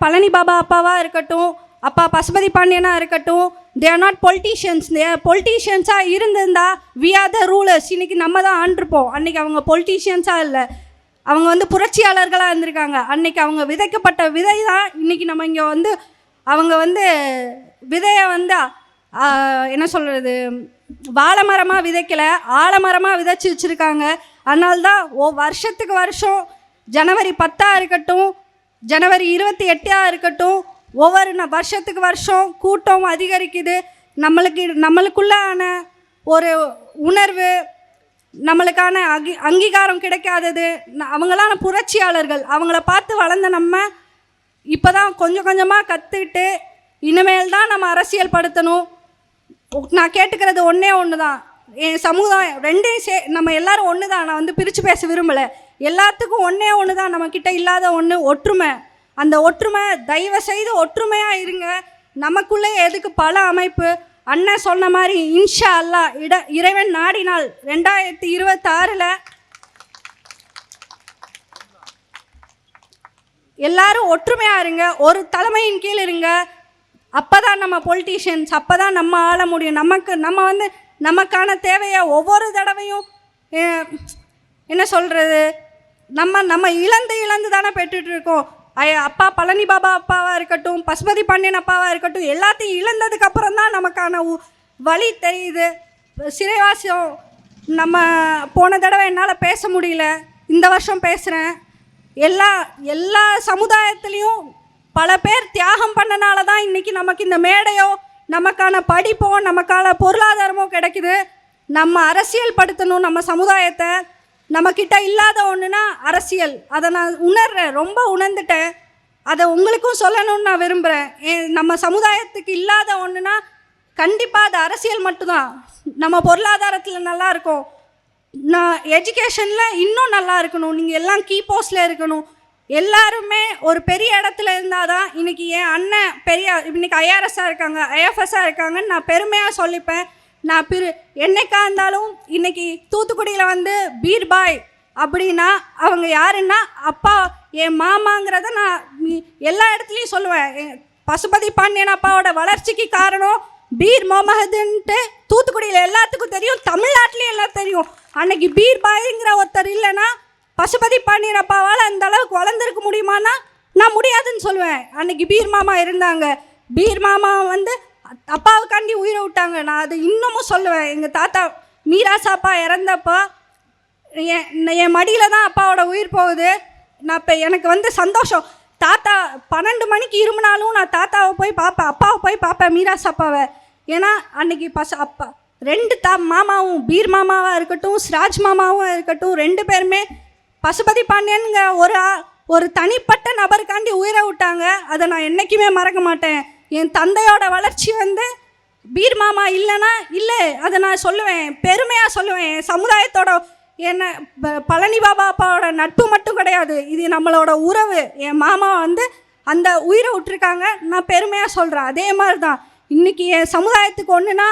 பழனி பாபா அப்பாவாக இருக்கட்டும் அப்பா பசுபதி பாண்டியனா இருக்கட்டும் தே ஆர் நாட் பொலிட்டீஷியன்ஸ் பொலிட்டீஷியன்ஸாக இருந்திருந்தா வி ஆர் த ரூலர்ஸ் இன்னைக்கு நம்ம தான் ஆண்டிருப்போம். அன்னைக்கு அவங்க பொலிட்டீஷியன்ஸாக இல்லை. அவங்க வந்து புரட்சியாளர்களாக இருந்திருக்காங்க. அன்னைக்கு அவங்க விதைக்கப்பட்ட விதை தான் இன்றைக்கி நம்ம இங்கே வந்து அவங்க வந்து விதையை வந்து என்ன சொல்கிறது வாழைமரமாக விதைக்கலை விதைக்கல ஆலமரமாக விதைச்சி வச்சுருக்காங்க. அதனால்தான் ஓ வருஷத்துக்கு வருஷம் ஜனவரி பத்தாக இருக்கட்டும் ஜனவரி இருபத்தி எட்டாக இருக்கட்டும் ஒவ்வொரு ந- வருஷத்துக்கு வருஷம் கூட்டம் அதிகரிக்குது. நம்மளுக்கு நம்மளுக்குள்ளான ஒரு உணர்வு நம்மளுக்கான அங்கி அங்கீகாரம் கிடைக்காதது. ந- புரட்சியாளர்கள் அவங்கள பார்த்து வளர்ந்த நம்ம இப்போ தான் கொஞ்சம் கொஞ்சமாக கற்றுக்கிட்டு இனிமேல் தான் நம்ம அரசியல் படுத்தணும். நான் கேட்டுக்கிறது ஒன்றே ஒன்று தான் என் சமுதாயம் ரெண்டையும் சே நம்ம எல்லாரும் ஒன்று தான் நான் வந்து பிரித்து பேச விரும்பலை. எல்லாத்துக்கும் ஒன்றே ஒன்று தான் நம்மக்கிட்ட இல்லாத ஒன்று ஒற்றுமை. அந்த ஒற்றுமை தயவு செய்து ஒற்றுமையாக இருங்க. நமக்குள்ளே எதுக்கு பல அமைப்பு. அண்ணன் சொன்ன மாதிரி இன்ஷா அல்லாஹ் இட இறைவன் நாடினால் ரெண்டாயிரத்தி இருபத்தாறில் எல்லாரும் ஒற்றுமையாக இருங்க. ஒரு தலைமையின் கீழ் இருங்க. அப்போ தான் நம்ம பொலிட்டீஷியன்ஸ் அப்போ தான் நம்ம ஆள முடியும். நமக்கு நம்ம வந்து நமக்கான தேவையை ஒவ்வொரு தடவையும் என்ன சொல்கிறது நம்ம நம்ம இழந்து இழந்து தானே பெற்றுட்டு இருக்கோம் அப்பா பழனி பாபா அப்பாவாக இருக்கட்டும் பசுபதி பாண்டியன் அப்பாவாக இருக்கட்டும் எல்லாத்தையும் இழந்ததுக்கப்புறம் தான் நமக்கான உ- வழி தெரியுது. சிறைவாசம் நம்ம போன தடவை என்னால் பேச முடியல. இந்த வருஷம் பேசுகிறேன் எல்லா எல்லா சமுதாயத்துலேயும் பல பேர் தியாகம் பண்ணனால தான் இன்றைக்கி நமக்கு இந்த மேடையோ நமக்கான படிப்போ நமக்கான பொருளாதாரமோ கிடைக்குது. நம்ம அரசியல் படுத்தணும் நம்ம சமுதாயத்தை. நம்மக்கிட்ட இல்லாத ஒன்றுனா அரசியல். அதை நான் உணர்றேன். ரொம்ப உணர்ந்துட்டேன். அதை உங்களுக்கும் சொல்லணும்னு நான் விரும்புகிறேன் நம்ம சமுதாயத்துக்கு இல்லாத ஒன்றுனா கண்டிப்பாக அது அரசியல் மட்டும்தான். நம்ம பொருளாதாரத்தில் நல்லா இருக்கும். நான் எஜுகேஷனில் இன்னும் நல்லா இருக்கணும். நீங்கள் எல்லாம் கீ போஸ்டில் இருக்கணும். எல்லாருமே ஒரு பெரிய இடத்துல இருந்தால் தான் இன்றைக்கி என் அண்ணன் பெரிய இன்றைக்கி ஐஆர்எஸ்ஸாக இருக்காங்க ஐஎஃப்எஸ்ஸாக இருக்காங்கன்னு நான் பெருமையாக சொல்லிப்பேன். நான் பிரு என்னைக்கா இருந்தாலும் இன்னைக்கு தூத்துக்குடியில் வந்து பீர்பாய் அப்படின்னா அவங்க யாருன்னா அப்பா என் மாமாங்கிறத நான் எல்லா இடத்துலையும் சொல்லுவேன். பசுபதி பாண்டியன் அப்பாவோட வளர்ச்சிக்கு காரணம் பீர் முகமதுன்ட்டு தூத்துக்குடியில் எல்லாத்துக்கும் தெரியும் தமிழ்நாட்டிலையும் எல்லாம் தெரியும். அன்னைக்கு பீர் பாய்ங்கிற ஒருத்தர் இல்லைன்னா பசுபதி பாண்டியன் அப்பாவால் அந்த அளவுக்கு வளர்ந்துருக்க முடியுமானா நான் முடியாதுன்னு சொல்லுவேன். அன்னைக்கு பீர் மாமா இருந்தாங்க. பீர் மாமா வந்து அப்பாவுக்காண்டி உயிரை விட்டாங்க. நான் அது இன்னமும் சொல்லுவேன். எங்கள் தாத்தா மீராசாப்பா இறந்தப்போ என் என் மடியில் தான் அப்பாவோட உயிர் போகுது. நான் இப்போ எனக்கு வந்து சந்தோஷம். தாத்தா பன்னெண்டு மணிக்கு இருமுனாலும் நான் தாத்தாவை போய் பார்ப்பேன் அப்பாவை போய் பார்ப்பேன் மீராஸ் அப்பாவை ஏன்னா அன்னைக்கு பச அப்பா ரெண்டு தா மாமாவும் பீர் மாமாவாக இருக்கட்டும் ஸ்ராஜ் மாமாவும் இருக்கட்டும் ரெண்டு பேருமே பசுபதி பாண்டியனுங்க ஒரு ஒரு தனிப்பட்ட நபருக்காண்டி உயிரை விட்டாங்க. அதை நான் என்றைக்குமே மறக்க மாட்டேன். என் தந்தையோட வளர்ச்சி வந்து பீர் மாமா இல்லைன்னா இல்லை அதை நான் சொல்லுவேன் பெருமையாக சொல்லுவேன். என் சமுதாயத்தோட என்ன ப- பழனி பாபா அப்பாவோட நட்பு மட்டும் கிடையாது. இது நம்மளோட உறவு. என் மாமா வந்து அந்த உயிரை விட்டுருக்காங்க. நான் பெருமையாக சொல்கிறேன் அதே மாதிரி தான் இன்றைக்கி என் சமுதாயத்துக்கு ஒன்றுனா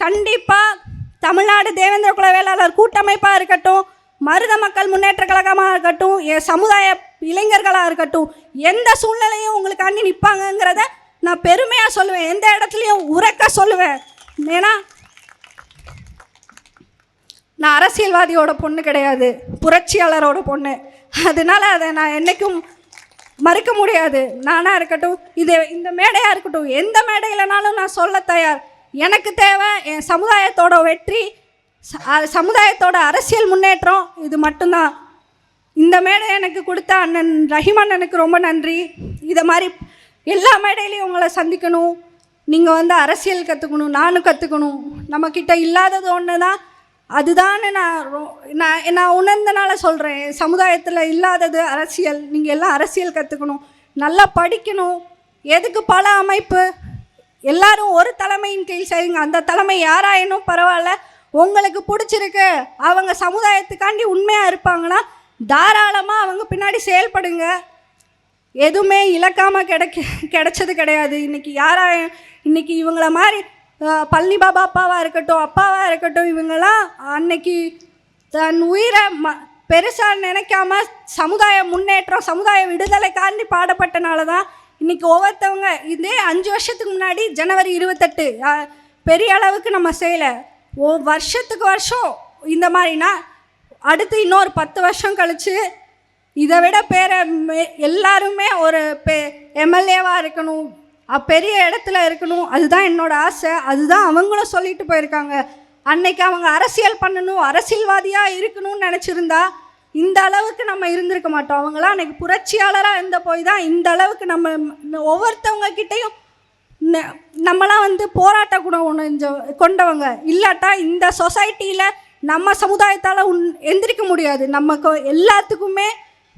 கண்டிப்பாக தமிழ்நாடு தேவேந்திர குல வேளாளர் கூட்டமைப்பாக இருக்கட்டும் மருத மக்கள் முன்னேற்ற கழகமாக இருக்கட்டும் என் சமுதாய இளைஞர்களாக இருக்கட்டும் எந்த சூழ்நிலையும் உங்களுக்காண்டி நிற்பாங்கங்கிறத நான் பெருமையாக சொல்லுவேன். எந்த இடத்துலையும் உறக்க சொல்லுவேன். ஏன்னா நான் அரசியல்வாதியோட பொண்ணு கிடையாது. புரட்சியாளரோட பொண்ணு. அதனால அதை நான் என்றைக்கும் மறுக்க முடியாது. நானாக இருக்கட்டும் இது இந்த மேடையாக இருக்கட்டும் எந்த மேடையிலனாலும் நான் சொல்ல தயார். எனக்கு தேவை என் சமுதாயத்தோட வெற்றி ச- சமுதாயத்தோட அரசியல் முன்னேற்றம் இது மட்டும்தான். இந்த மேடை எனக்கு கொடுத்த அண்ணன் ரஹிம் அண்ணனுக்கு ரொம்ப நன்றி. இதை மாதிரி எல்லா மேடையிலையும் உங்களை சந்திக்கணும். நீங்கள் வந்து அரசியல் கற்றுக்கணும் நானும் கற்றுக்கணும் நம்மக்கிட்ட இல்லாதது ஒன்று தான் அதுதான்னு நான் ரொ- நான் நான் உணர்ந்தனால சொல்கிறேன் சமுதாயத்தில் இல்லாதது அரசியல். நீங்கள் எல்லாம் அரசியல் கற்றுக்கணும் நல்லா படிக்கணும். எதுக்கு பல அமைப்பு? எல்லாரும் ஒரு தலைமையின் கீழ் செய்யுங்க. அந்த தலைமை யாராயினும் பரவாயில்ல. உங்களுக்கு பிடிச்சிருக்கு. அவங்க சமுதாயத்துக்காண்டி உண்மையாக இருப்பாங்கன்னா தாராளமாக அவங்க பின்னாடி செயல்படுங்க. எதுவுமே இழக்காமல் கிடைக்க கிடைச்சது கிடையாது. இன்னைக்கு யாராக இன்றைக்கி இவங்கள மாதிரி அஹ், பழனி பாபா அப்பாவாக இருக்கட்டும் அப்பாவாக இருக்கட்டும் இவங்கெல்லாம் அன்னைக்கு தன் உயிரை ம பெருசாக நினைக்காம சமுதாய முன்னேற்றம் சமுதாய விடுதலைக்காண்டி பாடப்பட்டனால தான் இன்னைக்கு ஒவ்வொருத்தவங்க இதே அஞ்சு வருஷத்துக்கு முன்னாடி ஜனவரி இருபத்தெட்டு பெரிய அளவுக்கு நம்ம செய்யலை. ஓ வருஷத்துக்கு வருஷம் இந்த மாதிரினா அடுத்து இன்னொரு பத்து வருஷம் கழித்து இதை விட பேரை எல்லாருமே ஒரு பெ எம்எல்ஏவாக இருக்கணும் பெரிய இடத்துல இருக்கணும் அதுதான் என்னோட ஆசை. அதுதான் அவங்களும் சொல்லிட்டு போயிருக்காங்க. அன்னைக்கு அவங்க அரசியல் பண்ணணும் அரசியல்வாதியாக இருக்கணும்னு நினச்சிருந்தா இந்த அளவுக்கு நம்ம இருந்திருக்க மாட்டோம். அவங்களாம் அன்னைக்கு புரட்சியாளராக இருந்த போய் தான் இந்த அளவுக்கு நம்ம ஒவ்வொருத்தவங்க கிட்டேயும் ந- வந்து போராட்ட குணம் ஒன்று கொண்டவங்க. இல்லாட்டா இந்த சொசைட்டியில் நம்ம சமுதாயத்தால் உன் எந்திரிக்க முடியாது. நமக்கு எல்லாத்துக்குமே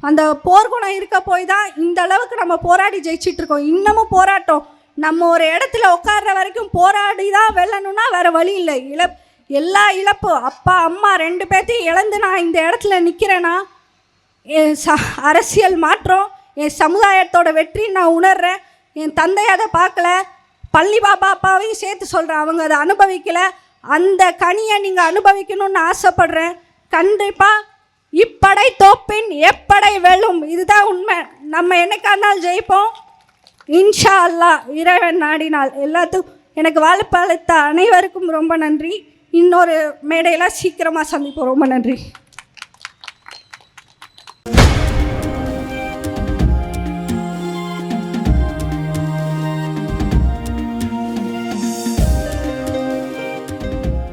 அந்த போர்க்குணம் இருக்க போய் தான் இந்த அளவுக்கு நம்ம போராடி ஜெயிச்சிட்டு இருக்கோம். இன்னமும் போராட்டம். நம்ம ஒரு இடத்துல உட்கார்ற வரைக்கும் போராடி தான் வெல்லணும்னா வேற வழி இல்லை. இழப் எல்லா இழப்பு அப்பா அம்மா ரெண்டு பேர்த்தையும் இழந்து நான் இந்த இடத்துல நிற்கிறேன்னா என் ச அரசியல் மாற்றம் என் சமுதாயத்தோட வெற்றி நான் உணர்றேன். என் தந்தை அதை பார்க்கல. பள்ளி பாபா அப்பாவையும் சேர்த்து சொல்கிறேன் அவங்க அதை அனுபவிக்கலை. அந்த கனியை நீங்கள் அனுபவிக்கணும்னு ஆசைப்பட்றேன். கண்டிப்பாக இப்படை தோப்பின் எப்படை வெல்லும்? இதுதான் உண்மை. நம்ம என்னைக்கா இருந்தாலும் ஜெயிப்போம்? இன்ஷா அல்லாஹ் இறைவன் நாடினால். எல்லாத்துக்கும் எனக்கு வாய்ப்பளித்த அனைவருக்கும் ரொம்ப நன்றி. இன்னொரு மேடையில் சீக்கிரமாக சந்திப்போம். ரொம்ப நன்றி.